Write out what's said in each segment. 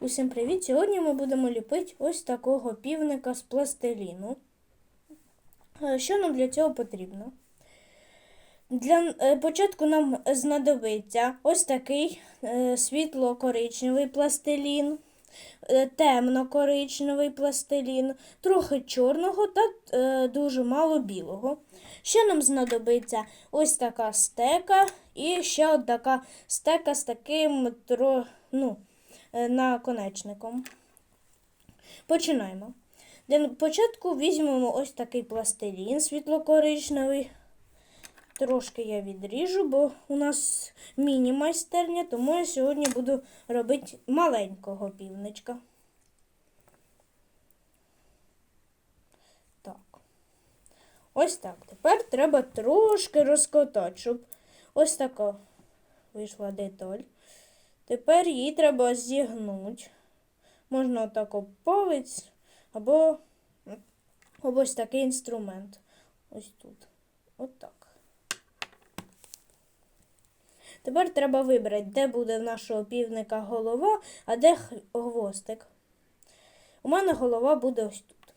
Усім привіт! Сьогодні ми будемо ліпити ось такого півника з пластиліну. Е, Що нам для цього потрібно? Для е, початку нам знадобиться ось такий е, світло-коричневий пластилін, темно-коричневий пластилін, трохи чорного та дуже мало білого. Ще нам знадобиться ось така стека і ще така стека з таким ну, наконечником. Починаємо. Для початку візьмемо ось такий пластилін світло-коричневий. Трошки я відріжу, бо у нас міні-майстерня, тому я сьогодні буду робити маленького півничка. Так. Ось так. Тепер треба трошки розкотати, щоб ось така вийшла деталь. Тепер її треба зігнути. Можна отако палець або, або ось такий інструмент. Ось тут. Отак. Тепер треба вибрати, де буде в нашого півника голова, а де хвостик. У мене голова буде ось тут.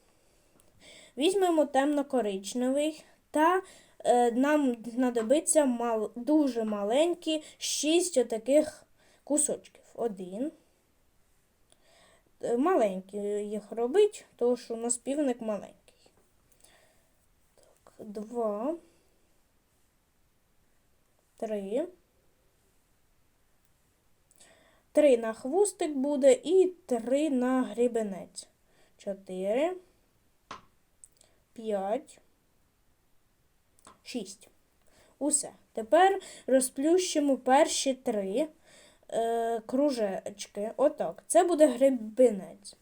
Візьмемо темно-коричневий та е, нам знадобиться мал, дуже маленькі шість отаких кусочків. Один. Е, Маленькі їх робить, тому що у нас півник маленький. Так, два. Три. Три на хвостик буде і три на грібенець. Чотири. П'ять. Шість. Усе. Тепер розплющимо перші три е, кружечки. Отак. Це буде гребінець.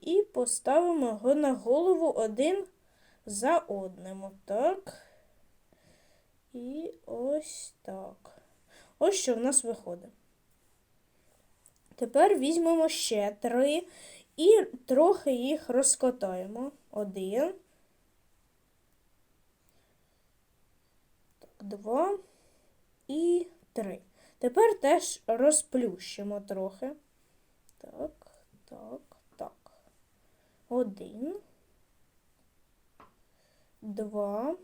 І поставимо його на голову один за одним. Отак. І ось так. Ось що в нас виходить. Тепер візьмемо ще три і трохи їх розкотаємо. Один. Так, два і три. Тепер теж розплющимо трохи. Так, так, так. Один. Два.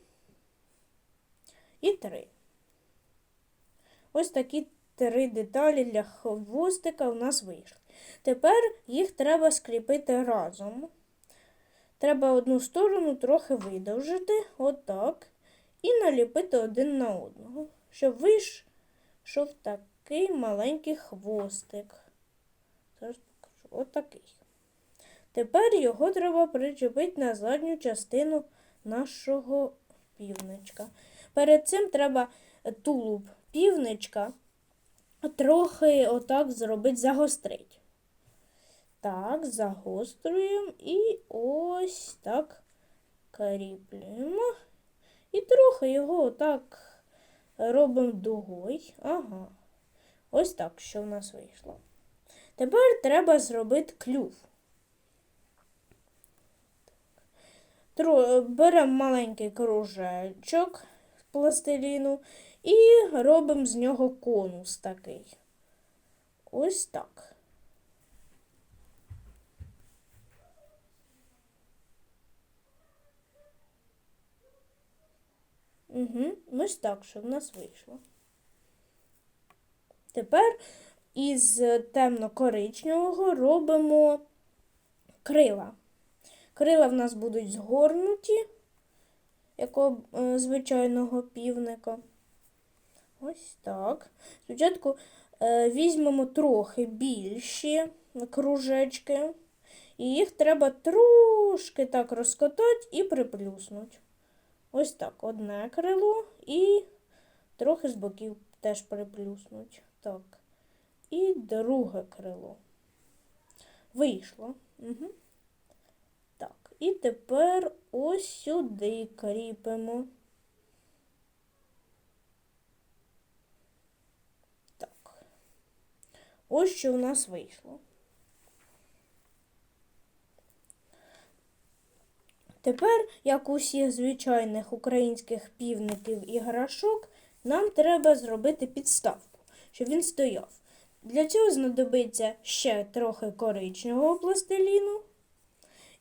І три. Ось такі три деталі для хвостика у нас вийшли. Тепер їх треба скріпити разом. Треба одну сторону трохи видовжити, отак, і наліпити один на одного, щоб вийшов такий маленький хвостик. Отакий. Тепер його треба причепити на задню частину нашого півничка. Перед цим треба тулуб півничка трохи отак зробити, загострить. Так, загострюємо і ось так кріплюємо. І трохи його отак робимо дугою. Ага. Ось так, що в нас вийшло. Тепер треба зробити клюв. Беремо маленький кружечок пластиліну і робимо з нього конус такий. Ось так. Угу, ось так, що в нас вийшло. Тепер із темно-коричневого робимо крила. Крила в нас будуть згорнуті, як у е, звичайного півника. Ось так. Спочатку е, візьмемо трохи більші кружечки, і їх треба трошки так розкотати і приплюснути. Ось так, одне крило і трохи з боків теж приплюснуть. Так. І друге крило. Вийшло. Угу. Так, і тепер ось сюди кріпимо. Так. Ось що у нас вийшло. Тепер, як у всіх звичайних українських півників і грашок, нам треба зробити підставку, щоб він стояв. Для цього знадобиться ще трохи коричневого пластиліну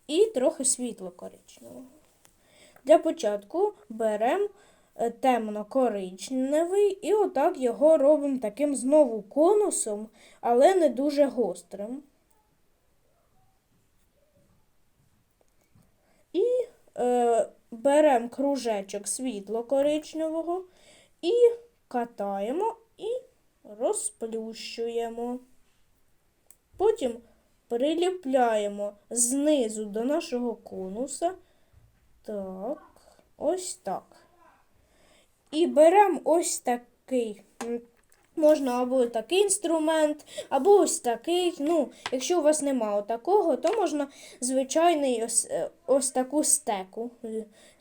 і трохи світло-коричневого. Для початку беремо е, темно-коричневий і отак його робимо таким знову конусом, але не дуже гострим. І е, беремо кружечок світло-коричневого і катаємо і розплющуємо. Потім приліпляємо знизу до нашого конуса. Так, ось так. І беремо ось такий. Можна або такий інструмент, або ось такий. Ну, якщо у вас немає такого, то можна звичайний ось, е, ось таку стеку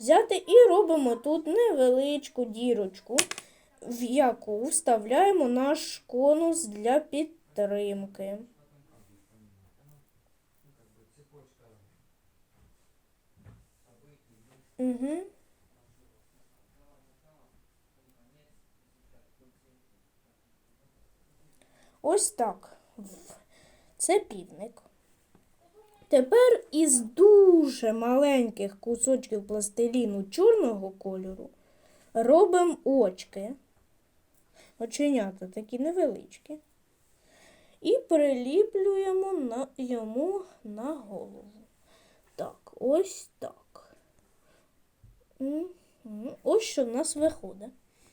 взяти і робимо тут невеличку дірочку, в яку вставляємо наш конус для підтримки. Угу. Ось так. Це півник. Тепер із дуже маленьких кусочків пластиліну чорного кольору робимо очки. Оченята такі невеличкі. І приліплюємо на, йому на голову. Так, ось так. Ось що в нас виходить.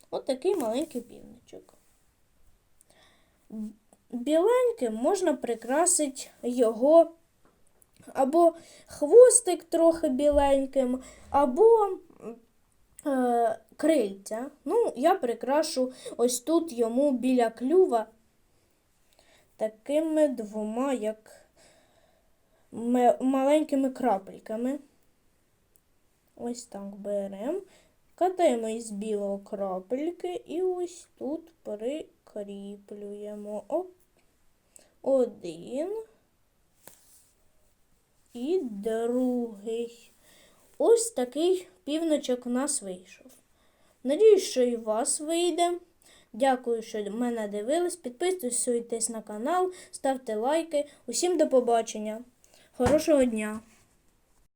Ось такий маленький півничок. Біленьким можна прикрасити його або хвостик трохи біленьким, або е, крильця. Ну, я прикрашу ось тут йому біля клюва такими двома, як маленькими крапельками. Ось так беремо, катаємо із білого крапельки і ось тут прикріплюємо. Оп. Один і другий. Ось такий півночок у нас вийшов. Надіюсь, що і вас вийде. Дякую, що мене дивились. Підписуйтесь на канал, ставте лайки. Усім до побачення. Хорошого дня!